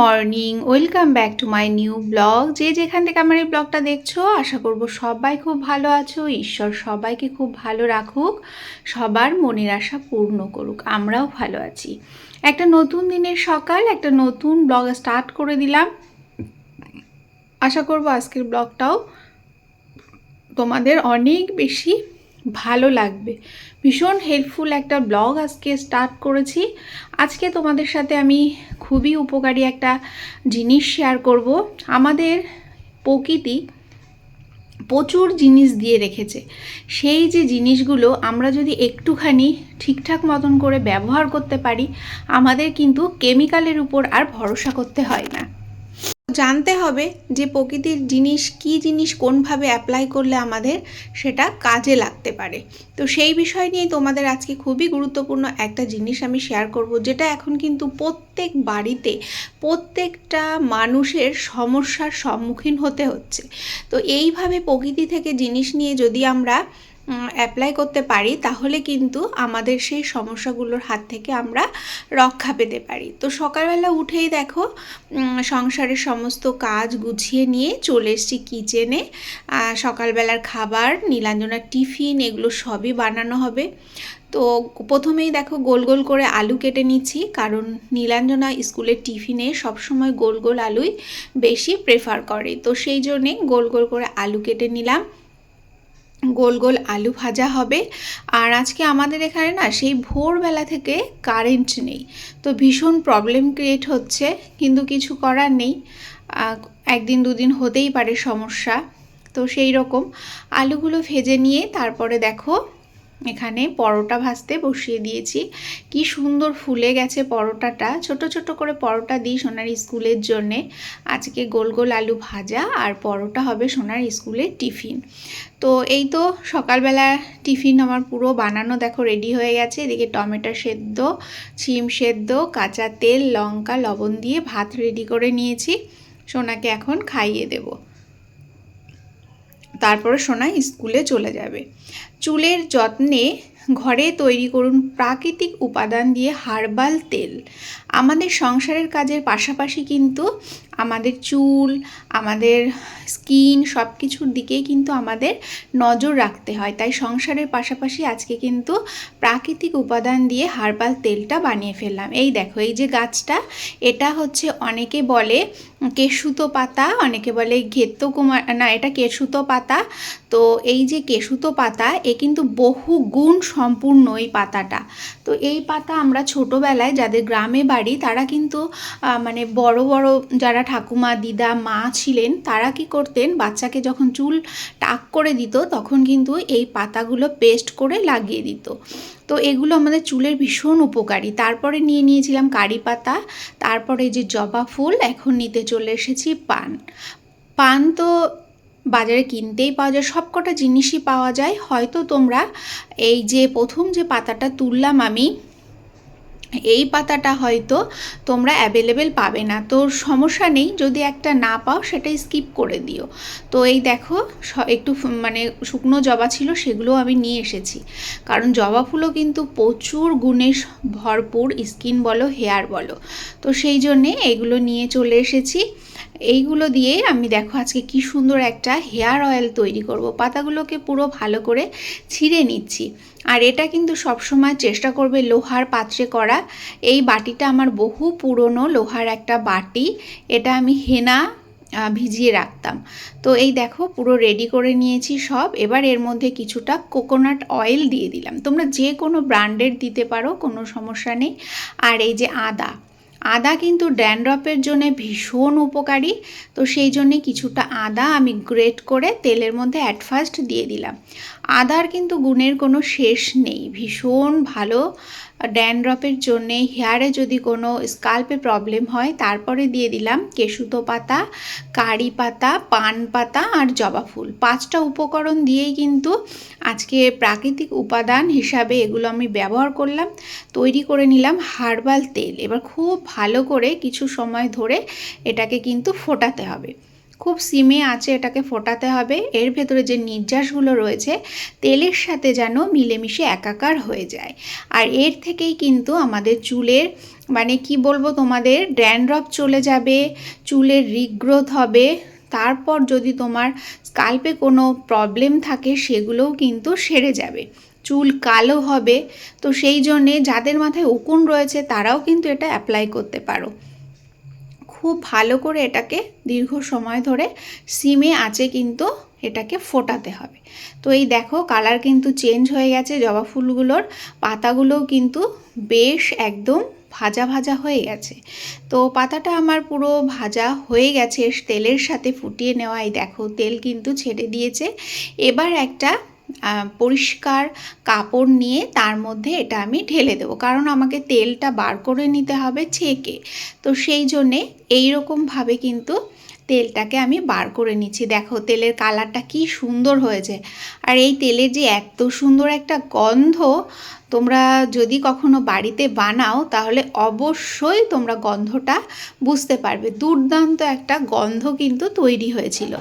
Morning welcome back to my new blog যে যেখান থেকে আমার এই ব্লগটা দেখছ, আশা করব সবাই খুব ভালো আছো, ঈশ্বর সবাইকে খুব ভালো রাখুক, সবার মনের আশা পূর্ণ করুক, আমরাও ভালো আছি। একটা নতুন দিনের সকাল, একটা নতুন ব্লগ স্টার্ট করে দিলাম। আশা করব আজকের ব্লগটাও তোমাদের অনেক বেশি ভালো লাগবে। ভীষণ হেল্পফুল একটা ব্লগ আজকে স্টার্ট করেছি। আজকে তোমাদের সাথে আমি খুবই উপকারী একটা জিনিস শেয়ার করব। আমাদের প্রকৃতি প্রচুর জিনিস দিয়ে রেখেছে। সেই যে জিনিসগুলো আমরা যদি একটুখানি ঠিকঠাক মতন করে ব্যবহার করতে পারি, আমাদের কিন্তু কেমিক্যালের উপর আর ভরসা করতে হয় না। জানতে হবে যে প্রকৃতির জিনিস, কি জিনিস কোনভাবে অ্যাপ্লাই করলে আমাদের সেটা কাজে লাগতে পারে। তো সেই বিষয় নিয়ে তোমাদের আজকে খুবই গুরুত্বপূর্ণ একটা জিনিস আমি শেয়ার করব, যেটা এখন কিন্তু প্রত্যেক বাড়িতে প্রত্যেকটা মানুষের সমস্যার সম্মুখীন হতে হচ্ছে। তো এইভাবে প্রকৃতি থেকে জিনিস নিয়ে যদি আমরা অ্যাপ্লাই করতে পারি, তাহলে কিন্তু আমাদের সেই সমস্যাগুলোর হাত থেকে আমরা রক্ষা পেতে পারি। তো সকালবেলা উঠেই দেখো সংসারের সমস্ত কাজ গুছিয়ে নিয়ে চলে এসেছি কিচেনে সকালবেলার খাবার, নীলাঞ্জনার টিফিন, এগুলো সবই বানানো হবে। তো প্রথমেই দেখো গোল গোল করে আলু কেটে নিচ্ছি, কারণ নীলাঞ্জনা স্কুলের টিফিনে সবসময় গোল গোল আলুই বেশি প্রেফার করে। তো সেই জন্যে গোল গোল করে আলু কেটে নিলাম। গোল গোল আলু ভাজা হবে। আর আজকে আমাদের এখানে না সেই ভোরবেলা থেকে কারেন্ট নেই। তো ভীষণ প্রবলেম ক্রিয়েট হচ্ছে, কিন্তু কিছু করার নেই। একদিন দুদিন হতেই পারে সমস্যা। তো সেই রকম আলুগুলো ভেজে নিয়ে তারপরে দেখো এখানে পরোটা ভাজতে বসিয়ে দিয়েছি। কি সুন্দর ফুলে গেছে পরোটাটা। ছোট ছোট করে পরোটা দিই সোনার স্কুলের জন্যে। আজকে গোল গোল আলু ভাজা আর পরোটা হবে সোনার স্কুলের টিফিন। তো এই তো সকালবেলা টিফিন আমার পুরো বানানো দেখো রেডি হয়ে গেছে। এদিকে টমেটো সেদ্ধ, ছিম সেদ্ধ, কাঁচা তেল, লঙ্কা, লবণ দিয়ে ভাত রেডি করে নিয়েছি। সোনাকে এখন খাইয়ে দেবো। তারপরে সোনা স্কুলে চলে যাবে। চুলের যত্নে ঘরে তৈরি করুন প্রাকৃতিক উপাদান দিয়ে হার্বাল তেল। আমাদের সংসারের কাজের পাশাপাশি কিন্তু আমাদের চুল, আমাদের স্কিন সব কিছুর দিকেই কিন্তু আমাদের নজর রাখতে হয়। তাই সংসারের পাশাপাশি আজকে কিন্তু প্রাকৃতিক উপাদান দিয়ে হার্বাল তেলটা বানিয়ে ফেললাম। এই দেখো, এই যে গাছটা, এটা হচ্ছে অনেকে বলে কেশুতো পাতা, অনেকে বলে ঘেত্ত কুমার, না, এটা কেশুতো পাতা। তো এই যে কেশুতো পাতা, এ কিন্তু বহু গুণ সম্পূর্ণ এই পাতাটা। তো এই পাতা আমরা ছোটোবেলায় যাদের গ্রামে বাড়ি, তারা কিন্তু মানে বড় বড় যারা ঠাকুমা, দিদা, মা ছিলেন, তারা কি করতেন? বাচ্চাকে যখন চুল টাক করে দিত, তখন কিন্তু এই পাতাগুলো পেস্ট করে লাগিয়ে দিত। তো এগুলো আমাদের চুলের ভীষণ উপকারী। তারপরে নিয়ে নিয়েছিলাম কারি পাতা, তারপরে যে জবা ফুল, এখন নিতে চলে এসেছি পান। পান তো বাজারে কিনতেই পাওয়া যায় সব কটা জিনিসই পাওয়া যায়। হয়তো তোমরা এই যে প্রথম যে পাতাটা তুললাম আমি এই পাতাটা হয়তো তোমরা অ্যাভেলেবেল পাবে না। তো সমস্যা নেই, যদি একটা না পাও সেটাই স্কিপ করে দিও। তো এই দেখো একটু মানে শুকনো জবা ছিল সেগুলো আমি নিয়ে এসেছি। কারণ জবা ফুলও কিন্তু প্রচুর গুণে ভরপুর স্কিন বলো হেয়ার বলো। তো সেই জন্যে এগুলো নিয়ে চলে এসেছি। এইগুলো দিয়ে আমি দেখো আজকে কি সুন্দর একটা হেয়ার অয়েল তৈরি করব। পাতাগুলোকে পুরো ভালো করে ছিঁড়ে নিচ্ছি। আর এটা কিন্তু সবসময় চেষ্টা করবে লোহার পাত্রে করা। এই বাটিটা আমার বহু পুরনো লোহার একটা বাটি। এটা আমি হেনা ভিজিয়ে রাখতাম। তো এই দেখো পুরো রেডি করে নিয়েছি সব। এবার এর মধ্যে কিছুটা কোকোনাট অয়েল দিয়ে দিলাম। তোমরা যে কোনো ব্র্যান্ডের দিতে পারো, কোনো সমস্যা নেই। আর এই যে আদা আদা কিন্তু ড্যান্ড্রপের জন্য ভীষণ উপকারী। তো সেই জন্যে কিছুটা আদা আমি গ্রেট করে তেলের মধ্যে অ্যাট ফার্স্ট দিয়ে দিলাম। আদার কিন্তু গুণের কোনো শেষ নেই, ভীষণ ভালো। ড্যান্ড্রপের জন্যে হেয়ারে যদি কোনো স্কাল্পে প্রবলেম হয়, তারপরে দিয়ে দিলাম কেশুতো পাতা, কারি পাতা, পান পাতা আর জবা ফুল। পাঁচটা উপকরণ দিয়েই কিন্তু আজকে প্রাকৃতিক উপাদান হিসাবে এগুলো আমি ব্যবহার করলাম। তৈরি করে নিলাম হার্বাল তেল। এবার খুব ভালো করে কিছু সময় ধরে এটাকে কিন্তু ফোটাতে হবে। খুব সিমে আছে এটাকে ফোটাতে হবে। এর ভেতরে যে নির্যাসগুলো রয়েছে, তেলের সাথে যেন মিলেমিশে একাকার হয়ে যায়। আর এর থেকেই কিন্তু আমাদের চুলের মানে কি বলব তোমাদের, ড্যান্ড্রফ চলে যাবে, চুলের রিগ্রোথ হবে। তারপর যদি তোমার স্কাল্পে কোনো প্রবলেম থাকে, সেগুলোও কিন্তু সেরে যাবে। চুল কালো হবে, তো সেই জন্যে যাদের মাথায় উকুন রয়েছে, তারাও কিন্তু এটা অ্যাপ্লাই করতে পারো। খুব ভালো করে এটাকে দীর্ঘ সময় ধরে সিমে আছে কিন্তু এটাকে ফোটাতে হবে। তো এই দেখো কালার কিন্তু চেঞ্জ হয়ে গেছে, জবা ফুলগুলোর পাতাগুলোও কিন্তু বেশ একদম ভাজা ভাজা হয়ে গেছে। তো পাতাটা আমার পুরো ভাজা হয়ে গেছে তেলের সাথে ফুটিয়ে নেওয়াই দেখো তেল কিন্তু ছেড়ে দিয়েছে। এবার একটা পরিষ্কার কাপড় নিয়ে তার মধ্যে এটা আমি ঢেলে দেবো। কারণ আমাকে তেলটা বার করে নিতে হবে ছেঁকে। তো সেই জন্যে এইরকমভাবে কিন্তু তেলটাকে আমি বার করে নিচ্ছি। দেখো, তেলের কালারটা কি সুন্দর হয়েছে। আর এই তেলের যে এত সুন্দর একটা গন্ধ তোমরা যদি কখনো বাড়িতে বানাও, তাহলে অবশ্যই তোমরা গন্ধটা বুঝতে পারবে। দুর্দান্ত একটা গন্ধ কিন্তু তৈরি হয়েছিল।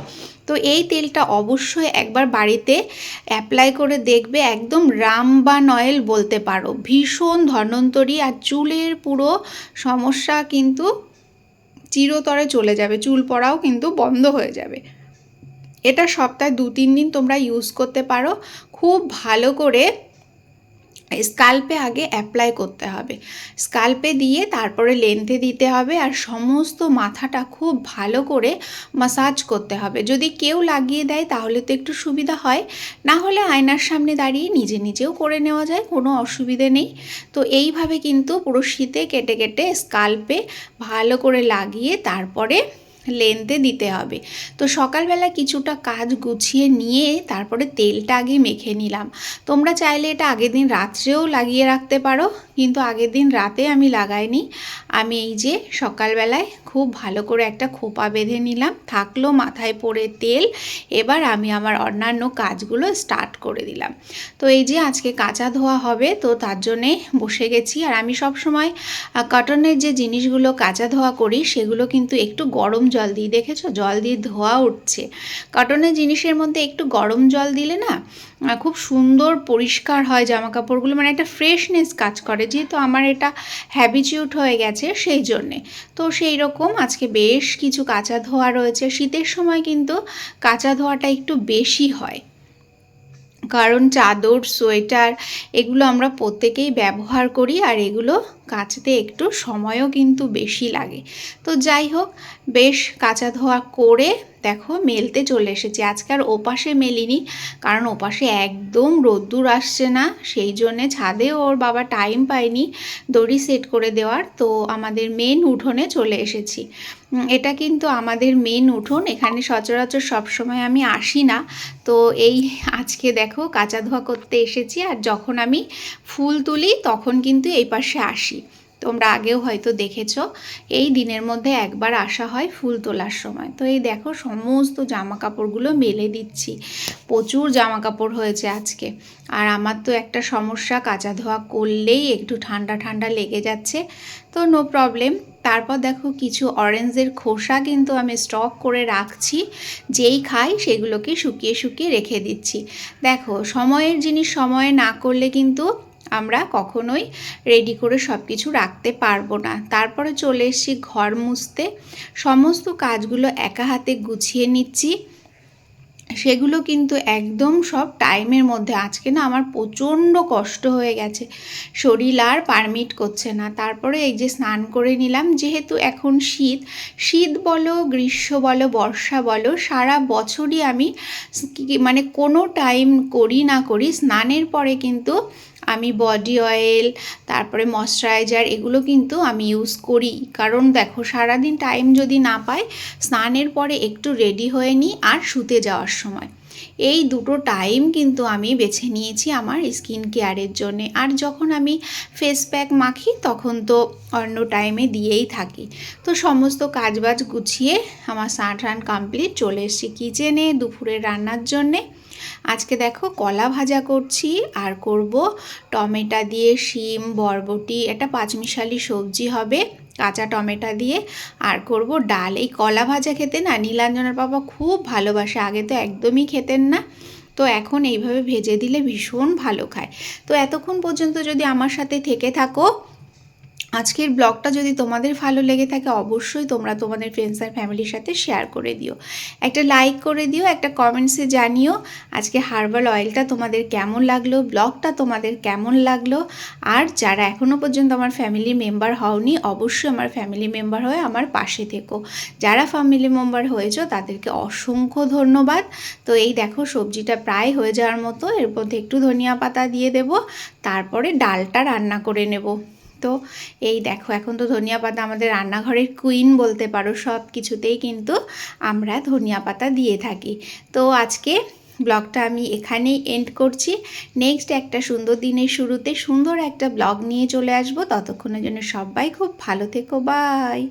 তো এই তেলটা অবশ্যই একবার বাড়িতে অ্যাপ্লাই করে দেখবে, একদম রামবান অয়েল বলতে পারো। ভীষণ ধন্বন্তরী আর চুলের পুরো সমস্যা কিন্তু চিরতরে চলে যাবে, চুল পড়াও কিন্তু বন্ধ হয়ে যাবে। এটা সপ্তাহে দু তিন দিন তোমরা ইউজ করতে পারো। খুব ভালো করে স্কাল্পে আগে অ্যাপ্লাই করতে হবে। স্কাল্পে দিয়ে তারপরে লেন্থে দিতে হবে আর সমস্ত মাথাটা খুব ভালো করে মাসাজ করতে হবে। যদি কেউ লাগিয়ে দেয় তাহলে তো একটু সুবিধা হয়, না হলে আয়নার সামনে দাঁড়িয়ে নিজে নিজেও করে নেওয়া যায়, কোনো অসুবিধে নেই। তো এইভাবে কিন্তু পুরো শীতে কেটে কেটে স্কাল্পে ভালো করে লাগিয়ে তারপরে লেনতে দিতে হবে। তো সকালবেলা কিছুটা কাজ গুছিয়ে নিয়ে তারপরে তেলটা আগে মেখে নিলাম। তোমরা চাইলে এটা আগের দিন রাত্রেও লাগিয়ে রাখতে পারো। কিন্তু আগের দিন রাতে আমি লাগাইনি। আমি এই যে সকালবেলায় খুব ভালো করে একটা খোপা বেঁধে নিলাম, থাকল মাথায় পড়ে তেল। এবার আমি আমার অন্যান্য কাজগুলো স্টার্ট করে দিলাম। তো এই যে আজকে কাঁচা ধোয়া হবে, তো তার জন্যে বসে গেছি। আর আমি সব সময় কটনের যে জিনিসগুলো কাঁচা ধোয়া করি, সেগুলো কিন্তু একটু গরম জল দিই দেখেছ? জল দিয়ে ধোয়া উঠছে। কটনের জিনিসের মধ্যে একটু গরম জল দিলে না খুব সুন্দর পরিষ্কার হয় জামা কাপড়গুলো মানে একটা ফ্রেশনেস কাজ করে যেহেতু আমার এটা হ্যাবিচিউট হয়ে গেছে সেই জন্যে। তো সেই রকম আজকে বেশ কিছু কাঁচা ধোয়া রয়েছে। শীতের সময় কিন্তু কাঁচা ধোয়াটা একটু বেশি হয়। কারণ চাদর, সোয়েটার এগুলো আমরা প্রত্যেকেই ব্যবহার করি আর এগুলো কাচতে একটু সময়ও কিন্তু বেশি লাগে। তো যাই হোক, বেশ কাঁচা ধোয়া করে দেখো, মেলতে চলে এসেছি। আজকে আর ওপাশে মেলিনি, কারণ ওপাশে একদম রোদ্দুর আসছে না, সেই জন্যে ছাদে ওর বাবা টাইম পায়নি দড়ি সেট করে দেওয়ার। তো আমাদের মেন উঠোনে চলে এসেছি। এটা কিন্তু আমাদের মেন উঠোন, এখানে সচরাচর সবসময় আমি আসি না। তো এই আজকে দেখো, কাঁচা ধোয়া করতে এসেছি, আর যখন আমি ফুল তুলি, তখন কিন্তু এই পাশে আসি। তোমরা আগেও হয়তো দেখেছ, এই দিনের মধ্যে একবার আসা হয় ফুল তোলার সময়। তো এই দেখো সমস্ত জামা কাপড়গুলো মেলে দিচ্ছি। প্রচুর জামা কাপড় হয়েছে আজকে। আর আমার তো একটা সমস্যা, কাঁচা ধোয়া করলেই একটু ঠান্ডা ঠান্ডা লেগে যাচ্ছে। তো নো প্রবলেম তারপর দেখো কিছু অরেঞ্জের খোসা কিন্তু আমি স্টক করে রাখছি। যেই খাই সেগুলোকে শুকিয়ে শুকিয়ে রেখে দিচ্ছি। দেখো, সময়ের জিনিস সময়ে না করলে কিন্তু আমরা কখনোই রেডি করে সব কিছু রাখতে পারব না। তারপরে চলে এসেছি ঘর মুছতে। সমস্ত কাজগুলো একা হাতে গুছিয়ে নিচ্ছি। সেগুলো কিন্তু একদম সব টাইমের মধ্যে। আজকে না আমার প্রচণ্ড কষ্ট হয়ে গেছে। শরীর আর পারমিট করছে না। তারপরে এই যে স্নান করে নিলাম। যেহেতু এখন শীত শীত বলো, গ্রীষ্ম বলো, বর্ষা বলো, সারা বছরই আমি মানে কোনো টাইম করি না করি, স্নানের পরে কিন্তু আমি বডি অয়েল তারপরে ময়শ্চারাইজার এগুলো কিন্তু আমি ইউজ করি। কারণ দেখো, সারাদিন টাইম যদি না পাই, স্নানের পরে একটু রেডি হয়ে নিই আর শুতে যাওয়ার সময়। এই দুটো টাইম কিন্তু আমি বেছে নিয়েছি আমার স্কিন কেয়ারের জন্যে। আর যখন আমি ফেস প্যাক মাখি, তখন তো অন্য টাইমে দিয়েই থাকি। তো সমস্ত কাজবাজ গুছিয়ে আমার স্নান টান কমপ্লিট চলে এসেছি কিচেনে দুপুরের রান্নার জন্যে। আজকে দেখো কলা ভাজা করছি আর করব টমেটো দিয়ে শিম, বরবটি এটা পাঁচমিশালি সবজি হবে, কাঁচা টমেটো দিয়ে, আর করব ডাল। এই কলা ভাজা খেতে না নীলাঞ্জনের বাবা খুব ভালোবাসে, আগে তো একদমই খেতেন না। তো এখন এইভাবে ভেজে দিলে ভীষণ ভালো খায়। তো এতক্ষণ পর্যন্ত যদি আমার সাথে থেকে থাকো আজকের ব্লগটা যদি তোমাদের ভালো লেগে থাকে, অবশ্যই তোমরা তোমাদের ফ্রেন্ডস আর ফ্যামিলির সাথে শেয়ার করে দিও। একটা লাইক করে দিও, একটা কমেন্টসে জানিও আজকে হার্বাল অয়েলটা তোমাদের কেমন লাগল, ব্লগটা তোমাদের কেমন লাগল। আর যারা এখনও পর্যন্ত আমার ফ্যামিলি মেম্বার হওনি, অবশ্যই আমার ফ্যামিলি মেম্বার হয়ে আমার পাশে থেকো। যারা ফ্যামিলি মেম্বার হয়েছো, তাদেরকে অসংখ্য ধন্যবাদ। তো এই দেখো, সবজিটা প্রায় হয়ে যাওয়ার মতো এর মধ্যে একটু ধনিয়া পাতা দিয়ে দেব, তারপরে ডালটা রান্না করে নেব। তো এই দেখো, এখন তো ধনিয়া পাতা আমাদের রান্নাঘরের কুইন বলতে পারো, সব কিছুতেই কিন্তু আমরা ধনিয়া পাতা দিয়ে থাকি। তো আজকে ব্লগটা আমি এখানেই এন্ড করছি। নেক্সট একটা সুন্দর দিনের শুরুতে সুন্দর একটা ব্লগ নিয়ে চলে আসব। ততক্ষণের জন্য সবাই খুব ভালো থেকো বাই